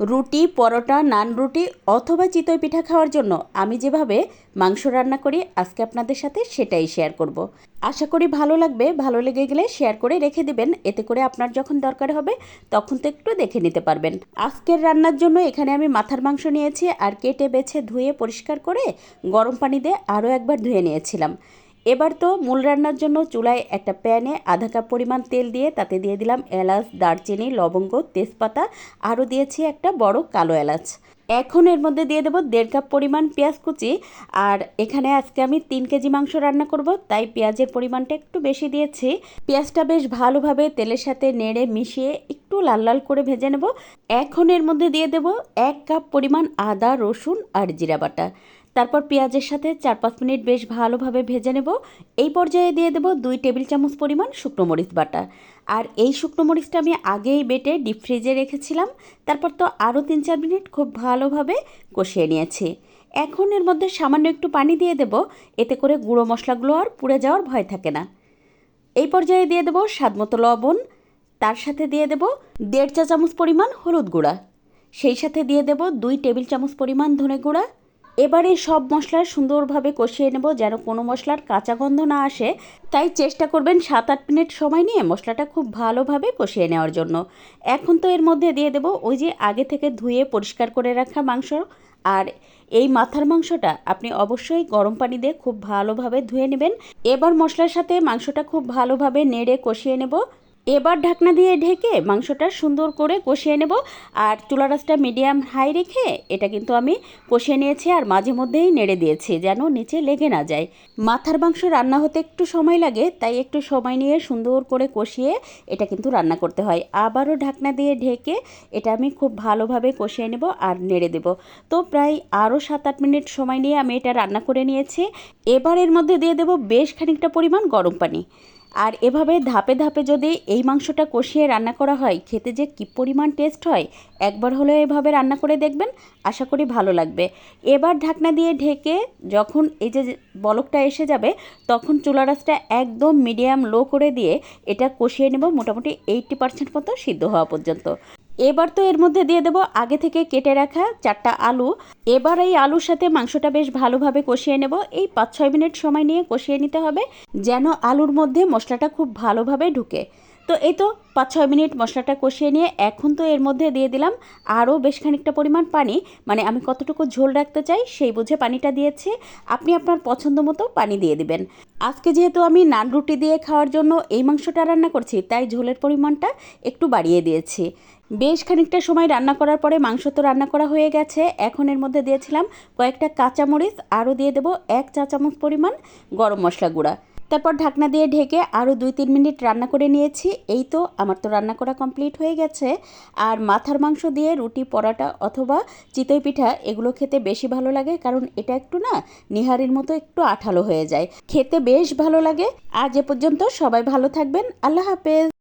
রুটি, পরোটা, নান রুটি অথবা চিতই পিঠা খাওয়ার জন্য আমি যেভাবে মাংস রান্না করি, আজকে আপনাদের সাথে সেটাই শেয়ার করব। আশা করি ভালো লাগবে। ভালো লেগে গেলে শেয়ার করে রেখে দিবেন। এতে করে আপনার যখন দরকার হবে, তখন তো একটু দেখে নিতে পারবেন। আজকের রান্নার জন্য এখানে আমি মাথার মাংস নিয়েছি আর কেটে বেছে ধুয়ে পরিষ্কার করে গরম পানি দিয়ে আরও একবার ধুয়ে নিয়েছিলাম। এবার তো মূল রান্নার জন্য চুলায় একটা প্যানে আধা কাপ পরিমাণ তেল দিয়ে তাতে দিয়ে দিলাম এলাচ, দারচিনি, লবঙ্গ, তেজপাতা, আরও দিয়েছি একটা বড় কালো এলাচ। এখন এর মধ্যে দিয়ে দেবো দেড় কাপ পরিমাণ পেঁয়াজ কুচি। আর এখানে আজকে আমি তিন কেজি মাংস রান্না করব, তাই পেঁয়াজের পরিমাণটা একটু বেশি দিয়েছি। পেঁয়াজটা বেশ ভালোভাবে তেলের সাথে নেড়ে মিশিয়ে একটু লাল লাল করে ভেজে নেব। এখন এর মধ্যে দিয়ে দেব এক কাপ পরিমাণ আদা, রসুন আর জিরা বাটা। তারপর পেঁয়াজের সাথে চার পাঁচ মিনিট বেশ ভালোভাবে ভেজে নেব। এই পর্যায়ে দিয়ে দেব দুই টেবিল চামচ পরিমাণ শুকনো মরিচ বাটা। আর এই শুকনো মরিচটা আমি আগেই বেটে ডিপ ফ্রিজে রেখেছিলাম। তারপর তো আরও তিন চার মিনিট খুব ভালোভাবে কষিয়ে নিয়েছি। এখন এর মধ্যে সামান্য একটু পানি দিয়ে দেব। এতে করে গুঁড়ো মশলাগুলো আর পুড়ে যাওয়ার ভয় থাকে না। এই পর্যায়ে দিয়ে দেবো স্বাদমতো লবণ। তার সাথে দিয়ে দেব দেড় চা চামচ পরিমাণ হলুদ গুঁড়া। সেই সাথে দিয়ে দেব দুই টেবিল চামচ পরিমাণ ধনে গুঁড়া। এবারে সব মশলা সুন্দরভাবে কষিয়ে নেব যেন কোনো মশলার কাঁচা গন্ধ না আসে। তাই চেষ্টা করবেন সাত আট মিনিট সময় নিয়ে মশলাটা খুব ভালোভাবে কষিয়ে নেওয়ার জন্য। এখন তো এর মধ্যে দিয়ে দেব ওই যে আগে থেকে ধুয়ে পরিষ্কার করে রাখা মাংস। আর এই মাথার মাংসটা আপনি অবশ্যই গরম পানি দিয়ে খুব ভালোভাবে ধুয়ে নেবেন। এবার মশলার সাথে মাংসটা খুব ভালোভাবে নেড়ে কষিয়ে নেব। এবার ঢাকনা দিয়ে ঢেকে মাংসটা সুন্দর করে কষিয়ে নেব। আর চুলা রাসটা মিডিয়াম হাই রেখে এটা কিন্তু আমি কষিয়ে নিয়েছি আর মাঝে মধ্যেই নেড়ে দিয়েছি যেন নিচে লেগে না যায়। মাথার মাংস রান্না হতে একটু সময় লাগে, তাই একটু সময় নিয়ে সুন্দর করে কষিয়ে এটা কিন্তু রান্না করতে হয়। আবারও ঢাকনা দিয়ে ঢেকে এটা আমি খুব ভালোভাবে কষিয়ে নেব আর নেড়ে দেব। তো প্রায় আরও সাত আট মিনিট সময় নিয়ে আমি এটা রান্না করে নিয়েছি। এবার এর মধ্যে দিয়ে দেব বেশ খানিকটা পরিমাণ গরম পানি। আর এভাবে ধাপে ধাপে যদি এই মাংসটা কষিয়ে রান্না করা হয়, খেতে যে কী পরিমাণ টেস্ট হয়, একবার হলেও এভাবে রান্না করে দেখবেন, আশা করি ভালো লাগবে। এবার ঢাকনা দিয়ে ঢেকে যখন এই যে বলকটা এসে যাবে, তখন চুলা রাসটা একদম মিডিয়াম লো করে দিয়ে এটা কষিয়ে নেব, মোটামুটি এইটটি পার্সেন্ট মতো সিদ্ধ হওয়া পর্যন্ত। এবার তো এর মধ্যে দিয়ে দেবো আগে থেকে কেটে রাখা চারটা আলু। এবার এই আলুর সাথে মাংসটা বেশ ভালোভাবে কষিয়ে নেব। এই পাঁচ ছয় মিনিট সময় নিয়ে কষিয়ে নিতে হবে, যেন আলুর মধ্যে মশলাটা খুব ভালোভাবে ঢুকে। তো এই তো পাঁচ ছয় মিনিট মশলাটা কষিয়ে নিয়ে এখন তো এর মধ্যে দিয়ে দিলাম আরও বেশ খানিকটা পরিমাণ পানি। মানে আমি কতটুকু ঝোল রাখতে চাই সেই বুঝে পানিটা দিয়েছি। আপনি আপনার পছন্দ মতো পানি দিয়ে দিবেন। আজকে যেহেতু আমি নান রুটি দিয়ে খাওয়ার জন্য এই মাংসটা রান্না করছি, তাই ঝোলের পরিমাণটা একটু বাড়িয়ে দিয়েছি। বেশ খানিকটা সময় রান্না করার পরে মাংস তো রান্না করা হয়ে গেছে। এখন এর মধ্যে দিয়েছিলাম কয়েকটা কাঁচামরিচ, আরও দিয়ে দেবো এক চা চামচ পরিমাণ গরম মশলা গুঁড়া। তারপর ঢাকনা দিয়ে ঢেকে আরও দুই তিন মিনিট রান্না করে নিয়েছি। এই তো, আমার তো রান্না করা কমপ্লিট হয়ে গেছে। আর মাথার মাংস দিয়ে রুটি, পরাটা অথবা চিতই পিঠা, এগুলো খেতে বেশি ভালো লাগে কারণ এটা একটু না নিহারির মতো একটু আঠালো হয়ে যায়। খেতে বেশ ভালো লাগে। আজ এ পর্যন্ত সবাই ভালো থাকবেন। আল্লাহ হাফেজ।